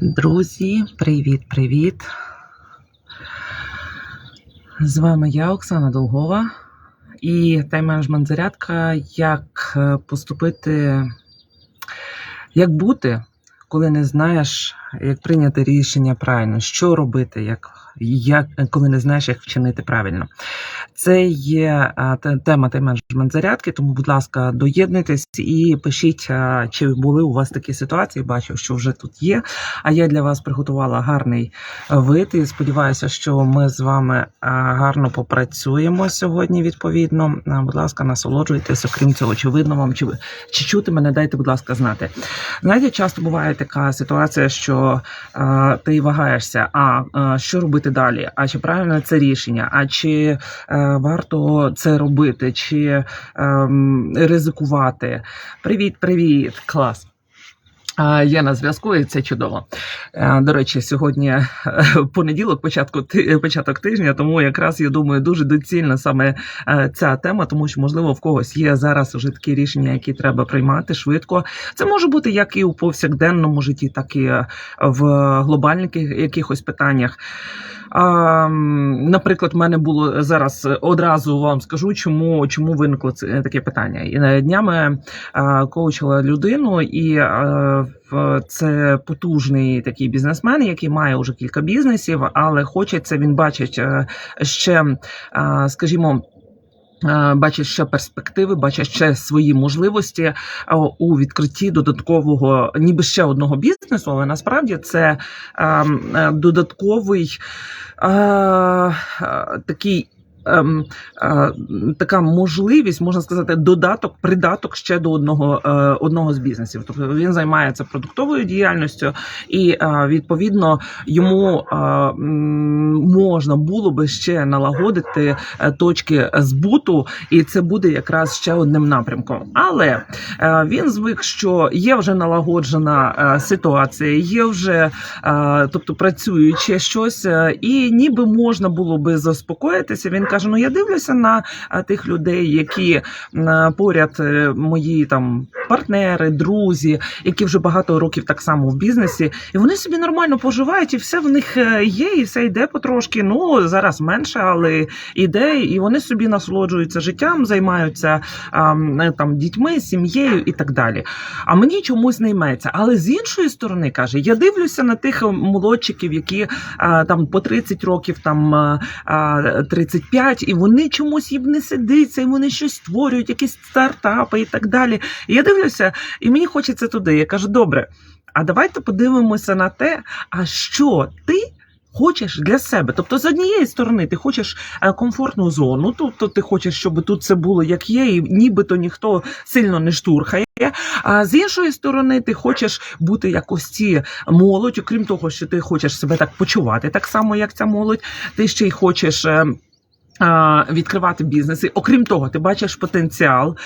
Друзі, привіт-привіт! З вами я, Оксана Долгова, і тайм-менеджмент зарядка. Як е, поступити, як бути, коли не знаєш, як прийняти рішення правильно, що робити, як, як, коли не знаєш, як вчинити правильно. Це є тема тайм-менеджмент зарядки, тому, будь ласка, доєднуйтесь і пишіть, чи були у вас такі ситуації. Бачу, що вже тут є. А я для вас приготувала гарний вид і сподіваюся, що ми з вами гарно попрацюємо сьогодні. Відповідно, будь ласка, насолоджуйтесь. Окрім цього, чи видно вам, чи, ви- чи чути мене, дайте, будь ласка, знати. Знаєте, часто буває така ситуація, що а, ти вагаєшся, а, а що робити далі? А чи правильне це рішення? А чи е, варто це робити, чи ем, ризикувати? Привіт, привіт, клас. Є на зв'язку, і це чудово. Е, До речі, сьогодні е, понеділок, початку ти- початок тижня, тому якраз я думаю, дуже доцільна саме е, ця тема, тому що можливо в когось є зараз вже такі рішення, які треба приймати швидко. Це може бути як і у повсякденному житті, так і е, в глобальних якихось питаннях. Наприклад, в мене було зараз одразу вам скажу, чому, чому виникло це таке питання. І е, днями е, коучила людину, і е, це потужний такий бізнесмен, який має вже кілька бізнесів, але хочеться він бачить е, ще, е, скажімо. е, Бачить ще перспективи, бачить ще свої можливості у відкритті додаткового, ніби ще одного бізнесу, але насправді це ем, додатковий такий. Ем, е, така можливість, можна сказати, додаток, придаток ще до одного, е, одного з бізнесів. Тобто він займається продуктовою діяльністю, і е, відповідно йому можна було би ще налагодити точки збуту, і це буде якраз ще одним напрямком. Але він звик, що є вже налагоджена ситуація, є вже, тобто працююче щось, і ніби можна було би заспокоїтися. Він каже: каже: Ну я дивлюся на е, тих людей, які е, поряд е, мої там партнери, друзі, які вже багато років так само в бізнесі, і вони собі нормально поживають, і все в них є, і все йде потрошки. Ну зараз менше, але іде, і вони собі насолоджуються життям, займаються там дітьми, сім'єю і так далі. А мені чомусь не йметься. Але з іншої сторони каже: я дивлюся на тих молодчиків, які там по 30 років, там 35, сидять, і вони чомусь їм не сидиться, і вони щось створюють, якісь стартапи і так далі. І Я дивлюся, і мені хочеться туди. Я кажу, добре, а давайте подивимося на те, а що ти. Хочеш для себе, тобто з однієї сторони, ти хочеш е, комфортну зону, тобто ти хочеш, щоб тут це було як є, і нібито ніхто сильно не штурхає. А з іншої сторони, ти хочеш бути якось ці молодь, окрім того, що ти хочеш себе так почувати, так само як ця молодь. Ти ще й хочеш ем, Відкривати бізнеси, окрім того, ти бачиш потенціал,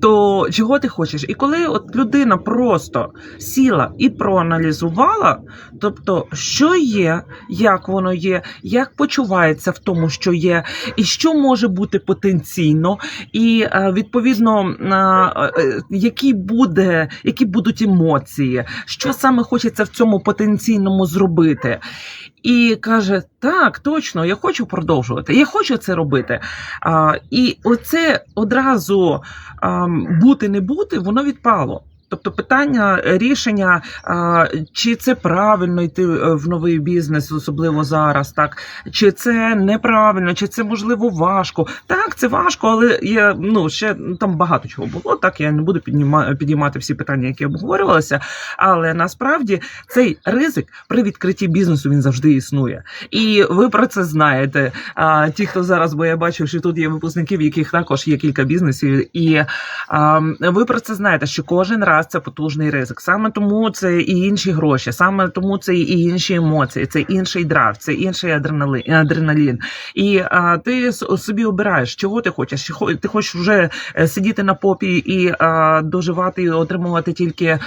то чого ти хочеш? І коли от людина просто сіла і проаналізувала, тобто, що є, як воно є, як почувається в тому, що є, і що може бути потенційно, і е, відповідно, е, які буде, які будуть емоції, що саме хочеться в цьому потенційному зробити. І каже: так, точно, я хочу продовжувати, я хочу це робити. А, і оце одразу а, бути не бути, воно відпало. Тобто питання е, рішення, чи це правильно йти е, в новий бізнес, особливо зараз, так чи це неправильно, чи це можливо важко. Так, це важко, але є ну ще там багато чого було. Так я не буду підіймати всі питання, які обговорювалися. Але насправді цей ризик при відкритті бізнесу він завжди існує. І ви про це знаєте. А ті, хто зараз, бо я бачу, що тут є випускники, в яких також є кілька бізнесів, і а, ви про це знаєте, що кожен раз це потужний ризик. Саме тому це і інші гроші, саме тому це і інші емоції, це інший драйв, це інший адреналін. І а, ти собі обираєш, чого ти хочеш. Ти хочеш вже е, сидіти на попі і а, доживати і отримувати тільки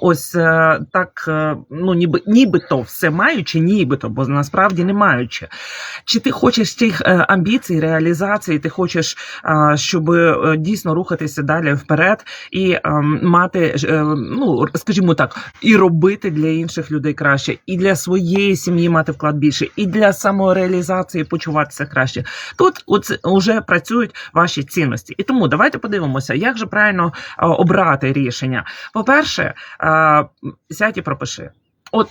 ось е, так, е, ну ніби нібито все маючи, нібито, бо насправді не маючи. Чи ти хочеш тих амбіцій, реалізації, ти хочеш, а, щоб дійсно рухатися далі вперед і ем, мати е, ну скажімо так, і робити для інших людей краще, і для своєї сім'ї мати вклад більше, і для самореалізації почуватися краще. Тут от вже працюють ваші цінності. І тому давайте подивимося, як же правильно е, обрати рішення. По-перше, е, сядь і пропиши. От,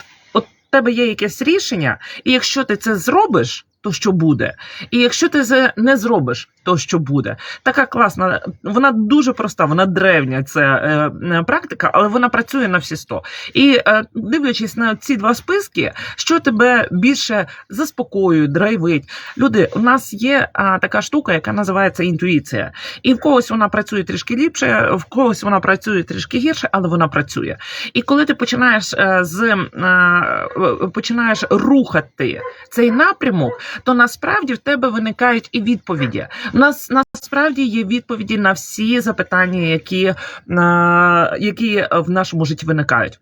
тебе є якесь рішення, і якщо ти це зробиш. То що буде, і якщо ти це не зробиш, то що буде. Така класна, вона дуже проста, вона древня ця е, е, практика, але вона працює на всі 100. І е, дивлячись на ці два списки, що тебе більше заспокоює, драйвить. Люди, у нас є а, така штука, яка називається інтуїція. І в когось вона працює трішки ліпше, в когось вона працює трішки гірше, але вона працює. І коли ти починаєш е, з е, починаєш рухати цей напрямок, то насправді в тебе виникають і відповіді. У нас насправді є відповіді на всі запитання, які, які в нашому житті виникають.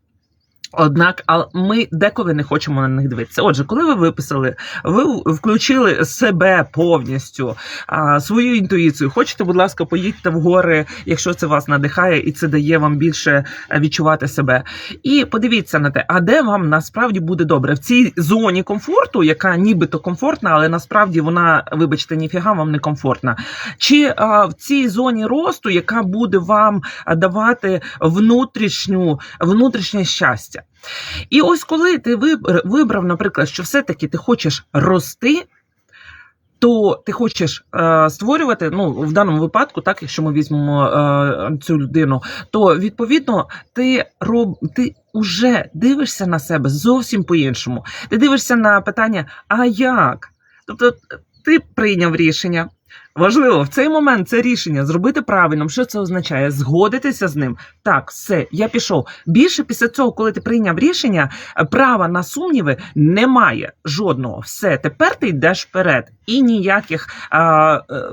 Однак, а ми деколи не хочемо на них дивитися. Отже, коли ви виписали, ви включили себе повністю, а, свою інтуїцію. Хочете, будь ласка, поїдьте в гори, якщо це вас надихає, і це дає вам більше е, відчувати себе. І подивіться на те, а де вам насправді буде добре в цій зоні комфорту, яка нібито комфортна, але насправді вона, вибачте, ніфіга вам не комфортна. Чи а, в цій зоні росту, яка буде вам давати внутрішню внутрішнє щастя. І ось коли ти вибрав, наприклад, що все-таки ти хочеш рости, то ти хочеш е, створювати, ну в даному випадку, так якщо ми візьмемо е, цю людину, то відповідно ти роб ти вже дивишся на себе зовсім по-іншому. Ти дивишся на питання, а як? Тобто ти прийняв рішення. Важливо в цей момент це рішення зробити правильно. Що це означає? Згодитися з ним. Так, все, я пішов. Більше після цього, коли ти прийняв рішення, права на сумніви немає жодного. Все, тепер ти йдеш вперед і ніяких а, е,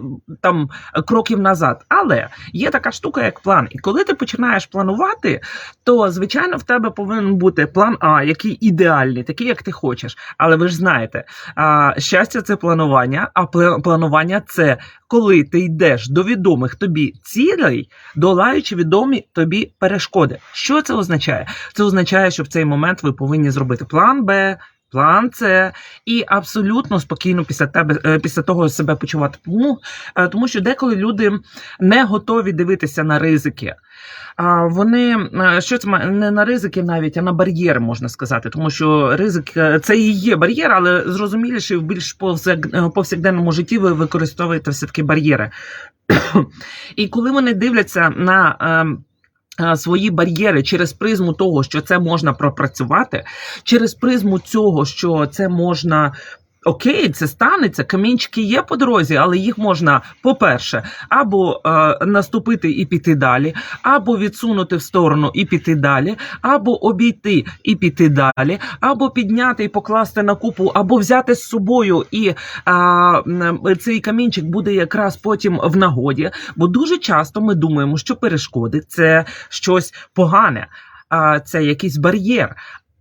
там кроків назад. Але є така штука, як план. І коли ти починаєш планувати, то звичайно в тебе повинен бути план А, який ідеальний, такий, як ти хочеш. Але ви ж знаєте, а, щастя це планування, а планування це коли ти йдеш до відомих тобі цілей, долаючи відомі тобі перешкоди. Що це означає? Це означає, що в цей момент ви повинні зробити план Б. План С і абсолютно спокійно після тебе е, після того себе почувати. Тому, е, тому що деколи люди не готові дивитися на ризики. Вони е, що це не на ризики, навіть а на бар'єри можна сказати, тому що ризик це і є бар'єр, але зрозуміліше в більш повсякденному житті ви використовуєте все таки бар'єри. І коли вони дивляться на ем, Свої бар'єри через призму того, що це можна пропрацювати, через призму цього, що це можна Окей, це станеться. Камінчики є по дорозі, але їх можна, по-перше, або е, наступити і піти далі, або відсунути в сторону і піти далі, або обійти і піти далі, або підняти і покласти на купу, або взяти з собою, і е, цей камінчик буде якраз потім в нагоді. Бо дуже часто ми думаємо, що перешкоди це щось погане. Це якийсь бар'єр.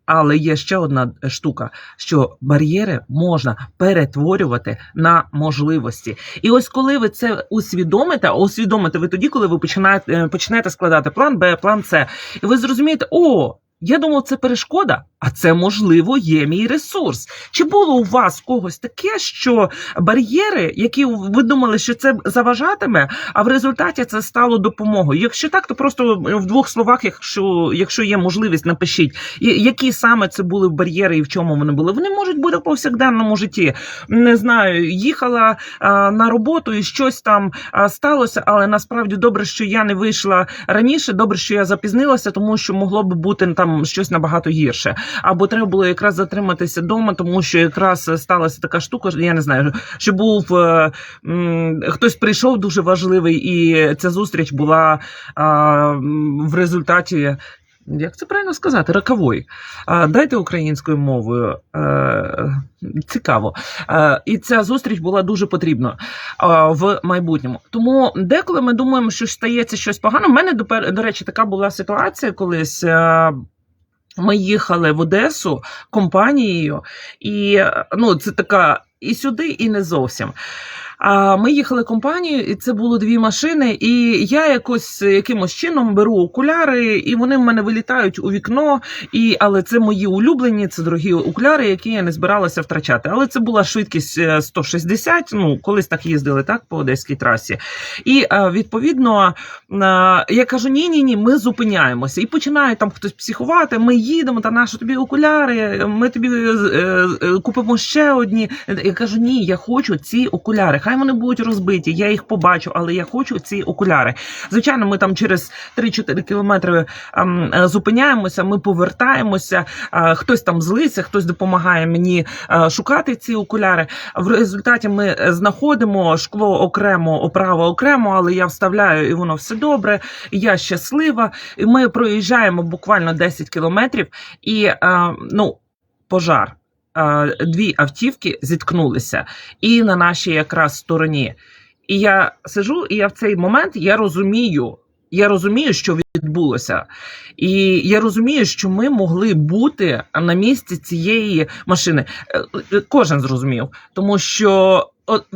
Але є ще одна штука, що бар'єри можна перетворювати на можливості. І ось коли ви це усвідомите, усвідомите ви тоді, коли ви починаєте е, почнете складати план Б, план С, і ви зрозумієте, о, я думав, це перешкода, а це можливо є мій ресурс. Чи було у вас когось таке, що бар'єри, які ви думали, що це заважатиме, а в результаті це стало допомогою? Якщо так, то просто в двох словах, якщо якщо є можливість, напишіть, які саме це були бар'єри і в чому вони були. Вони можуть бути в повсякденному житті. Не знаю, їхала а, на роботу і щось там а, сталося, але насправді добре, що я не вийшла раніше. Добре, що я запізнилася, тому що могло би бути там щось набагато гірше або треба було якраз затриматися вдома, тому що якраз сталася така штука, я не знаю, що був е, хтось прийшов дуже важливий, і ця зустріч була в результаті. Як це правильно сказати? Роковой. Дайте українською мовою. Е, Цікаво. Е, І ця зустріч була дуже потрібна в майбутньому. Тому деколи ми думаємо, що стається щось погано. У мене, до речі, така була ситуація колись. Ми їхали в Одесу компанією, і ну це така і сюди, і не зовсім. А ми їхали компанією, і це було дві машини. І я якось якимось чином беру окуляри, і вони в мене вилітають у вікно. І, але це мої улюблені, це дорогі окуляри, які я не збиралася втрачати. Але це була швидкість е, 160, Ну, колись так їздили, так по одеській трасі. І е, відповідно е, я кажу: ні, ні, ні, ми зупиняємося. І починає там хтось психувати. Ми їдемо, та наші тобі окуляри. Ми тобі е, е, купимо ще одні. Я кажу, ні, я хочу ці окуляри. Хай вони будуть розбиті, я їх побачу, але я хочу ці окуляри. Звичайно, ми там через 3-4 кілометри ем, е, зупиняємося, ми повертаємося. е, Хтось там злиться, хтось допомагає мені е, шукати ці окуляри. В результаті ми знаходимо шкло окремо, оправа окремо, але я вставляю і воно все добре. Я щаслива. І ми проїжджаємо буквально 10 кілометрів, і ну, пожар. Е, Дві автівки зіткнулися, і на нашій якраз стороні. І я сижу, і я в цей момент я розумію, я розумію, що відбулося. І я розумію, що ми могли бути на місці цієї машини. Е, е, Кожен зрозумів, тому що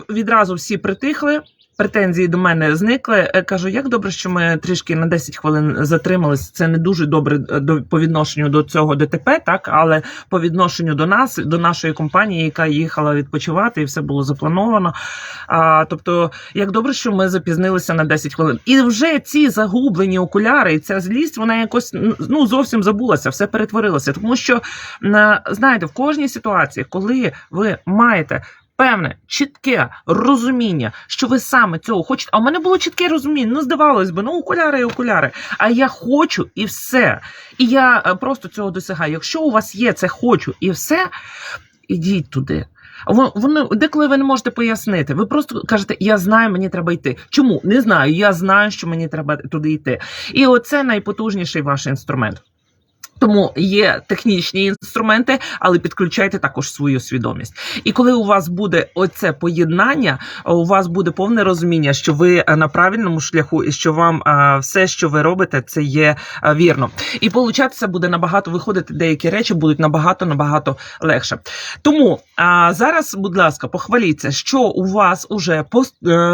відразу всі притихли. Претензії до мене зникли. Е, Кажу, як добре, що ми трішки на 10 хвилин затримались. Це не дуже добре е, до по відношенню до цього ДТП, так але по відношенню до нас, до нашої компанії, яка їхала відпочивати, і все було заплановано. А, тобто, як добре, що ми запізнилися на 10 хвилин. І вже ці загублені окуляри, і ця злість, вона якось ну зовсім забулася, все перетворилося. Тому що на- знаєте, в кожній ситуації, коли ви маєте. Певне, чітке розуміння, що ви саме цього хочете. А в мене було чітке розуміння. Ну, здавалось би, ну окуляри і окуляри. А я хочу і все. І я е, просто цього досягаю. Якщо у вас є це хочу і все, ідіть туди. Во- Вони деколи ви не можете пояснити. Ви просто кажете, я знаю, мені треба йти. Чому? Не знаю. Я знаю, що мені треба туди йти. І оце найпотужніший ваш інструмент. Тому є технічні інструменти, але підключайте також свою свідомість. І коли у вас буде оце поєднання, у вас буде повне розуміння, що ви е, на правильному шляху, і що вам е, все, що ви робите, це є е, вірно. І получатися буде набагато виходити, деякі речі будуть набагато набагато легше. Тому а, зараз, будь ласка, похваліться, що у вас уже по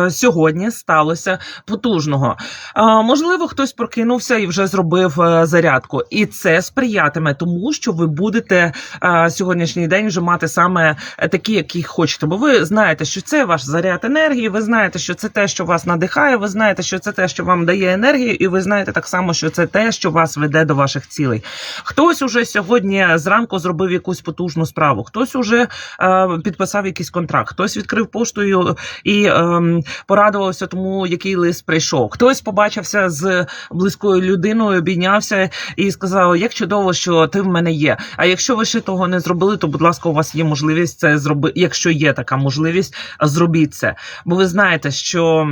сьогодні сталося потужного. А, можливо, хтось прокинувся і вже зробив зарядку, і це сприятиме тому, що ви будете е, сьогоднішній день вже мати саме е, такі, які хочете. Бо ви знаєте, що це ваш заряд енергії. Ви знаєте, що це те, що вас надихає. Ви знаєте, що це те, що вам дає енергію, і ви знаєте так само, що це те, що вас веде до ваших цілей. Хтось уже сьогодні зранку зробив якусь потужну справу, хтось уже е, підписав якийсь контракт, хтось відкрив поштою і ем, порадувався тому, який лист прийшов. Хтось побачився з близькою людиною, обійнявся і сказав, як чудово, що ти в мене є. А якщо ви ще того не зробили, то будь ласка, у вас є можливість це зробити. Якщо є така можливість, зробіть це. Бо ви знаєте, що.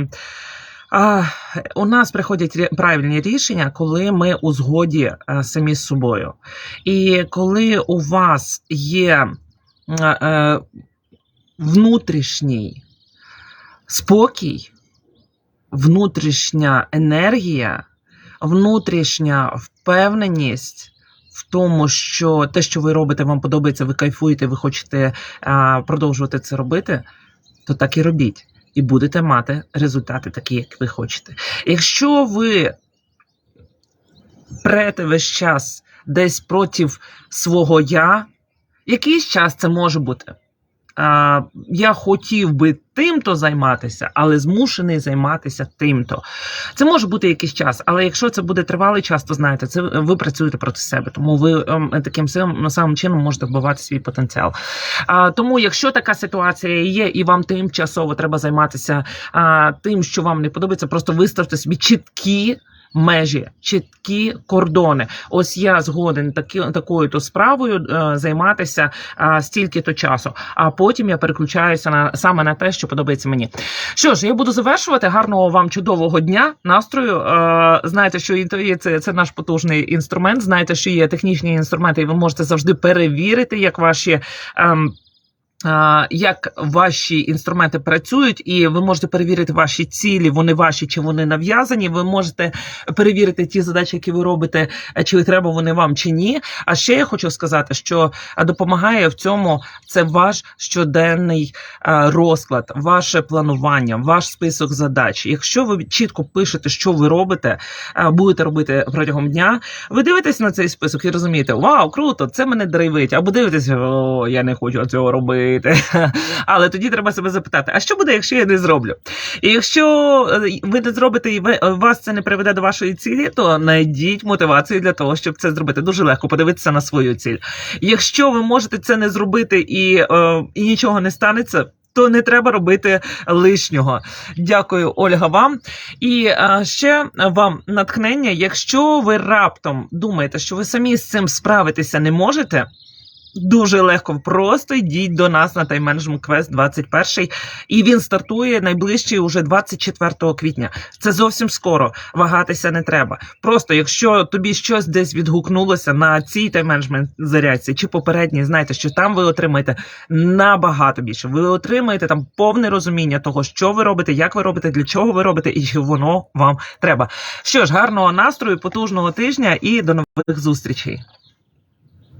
А, у нас приходять правильні рішення, коли ми у згоді е, самі з собою. І коли у вас є е, е, внутрішній спокій, внутрішня енергія, внутрішня впевненість в тому, що те, що ви робите, вам подобається, ви кайфуєте, ви хочете а, продовжувати це робити, то так і робіть. І будете мати результати такі, як ви хочете. Якщо ви прете весь час десь проти свого я, якийсь час це може бути. Я хотів би тим-то займатися, але змушений займатися тим-то. Це може бути якийсь час, але якщо це буде тривалий час, то знаєте, це ви працюєте проти себе, тому ви ем, таким самим, самим чином можете вбивати свій потенціал. Тому, якщо така ситуація є, і вам тимчасово треба займатися тим, що вам не подобається, просто виставте собі чіткі. Межі, чіткі кордони. Ось я згоден такі, такою то справою е, займатися е, стільки-то часу. А потім я переключаюся на саме на те, що подобається мені. Що ж, я буду завершувати. Гарного вам чудового дня, настрою. Е, знаєте, що інтуїція це наш потужний інструмент. Знаєте, що є технічні інструменти, і ви можете завжди перевірити, як ваші. а, Як ваші інструменти працюють, і ви можете перевірити ваші цілі, вони ваші чи вони нав'язані. Ви можете перевірити ті задачі, які ви робите, е, чи треба вони вам чи ні. А ще я хочу сказати, що е, допомагає в цьому це ваш щоденний е, розклад, ваше планування, ваш список задач. Якщо ви чітко пишете, що ви робите, будете робити протягом дня, ви дивитесь на цей список і розумієте, вау, круто, це мене драйвить. Або дивитесь, о, я не хочу цього робити. Але тоді треба себе запитати: а що буде, якщо я не зроблю? І якщо е, ви не зробите і ви- вас це не приведе до вашої цілі, то знайдіть мотивацію для того, щоб це зробити. Дуже легко подивитися на свою ціль. Якщо ви можете це не зробити і, е, і нічого не станеться. То не треба робити лишнього. Дякую, Ольга, вам. І е, ще вам натхнення. Якщо ви раптом думаєте, що ви самі з цим справитися не можете. Дуже легко, просто йдіть до нас на Management Quest 21, і він стартує найближчий уже 24 квітня. Це зовсім скоро. Вагатися не треба. Просто якщо тобі щось десь відгукнулося на цій Management зарядці чи попередній, знайте, що там ви отримаєте набагато більше. Ви отримаєте там повне розуміння того, що ви робите, як ви робите, для чого ви робите, і чи воно вам треба. Що ж, гарного настрою, потужного тижня і до нових зустрічей.